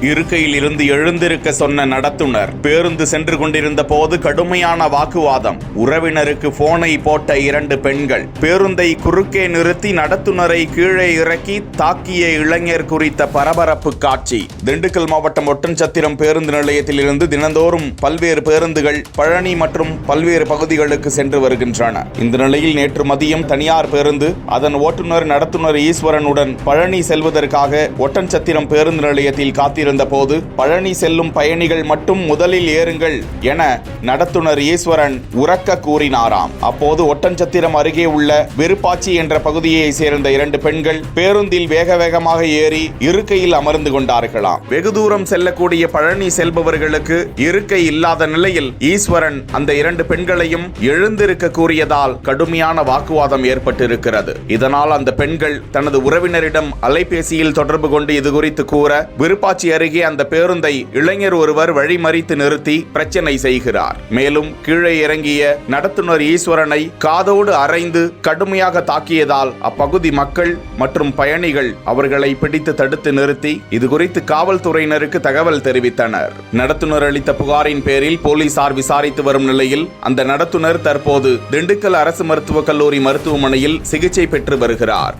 இருக்கையில் இருந்து எழுந்திருக்க சொன்ன நடத்துனர். பேருந்து சென்று கொண்டிருந்த போது கடுமையான வாக்குவாதம். உறவினருக்கு போனை போட்ட இரண்டு பெண்கள். பேருந்தை குறுக்கே நிறுத்தி நடத்துனரை கீழே இறக்கி தாக்கிய இளைஞர் குறித்த பரபரப்பு காட்சி. திண்டுக்கல் மாவட்டம் ஒட்டன்சத்திரம் பேருந்து நிலையத்தில் இருந்து தினந்தோறும் பல்வேறு பேருந்துகள் பழனி மற்றும் பல்வேறு பகுதிகளுக்கு சென்று வருகின்றன. இந்த நிலையில் நேற்று மதியம் தனியார் பேருந்து அதன் ஓட்டுநர் நடத்துனர் ஈஸ்வரனுடன் பழனி செல்வதற்காக ஒட்டன்சத்திரம் பேருந்து நிலையத்தில் காத்திருந்த இருந்தபோது பழனி செல்லும் பயணிகள் மட்டும் முதலில் ஏறுங்கள் என நடத்துனர் ஈஸ்வரன் உறக்க கூறினாராம். அப்போது ஒட்டஞ்சத்திரம் அருகே உள்ள விருப்பாச்சி என்ற பகுதியை சேர்ந்த இரண்டு பெண்கள் பேருந்தில் வேக வேகமாக ஏறி இருக்கையில் அமர்ந்து கொண்டார்களாம். வெகு தூரம் செல்லக்கூடிய பழனி செல்பவர்களுக்கு இருக்கை இல்லாத நிலையில் ஈஸ்வரன் அந்த இரண்டு பெண்களையும் எழுந்திருக்க கூறியதால் கடுமையான வாக்குவாதம் ஏற்பட்டிருக்கிறது. இதனால் அந்த பெண்கள் தனது உறவினரிடம் அலைபேசியில் தொடர்பு கொண்டு இது குறித்து கூற விருப்பாச்சி அருகே அந்த பேருந்தை இளைஞர் ஒருவர் வழிமறித்து நிறுத்தி பிரச்சனை செய்கிறார். மேலும் கீழே இறங்கிய நடத்துனர் ஈஸ்வரனை காதோடு அரைந்து கடுமையாக தாக்கியதால் அப்பகுதி மக்கள் மற்றும் பயணிகள் அவர்களை பிடித்து தடுத்து நிறுத்தி இது குறித்து காவல்துறையினருக்கு தகவல் தெரிவித்தனர். நடத்துனர் அளித்த புகாரின் பேரில் போலீசார் விசாரித்து வரும் நிலையில் அந்த நடத்துனர் தற்போது திண்டுக்கல் அரசு மருத்துவக் கல்லூரி மருத்துவமனையில் சிகிச்சை பெற்று வருகிறார்.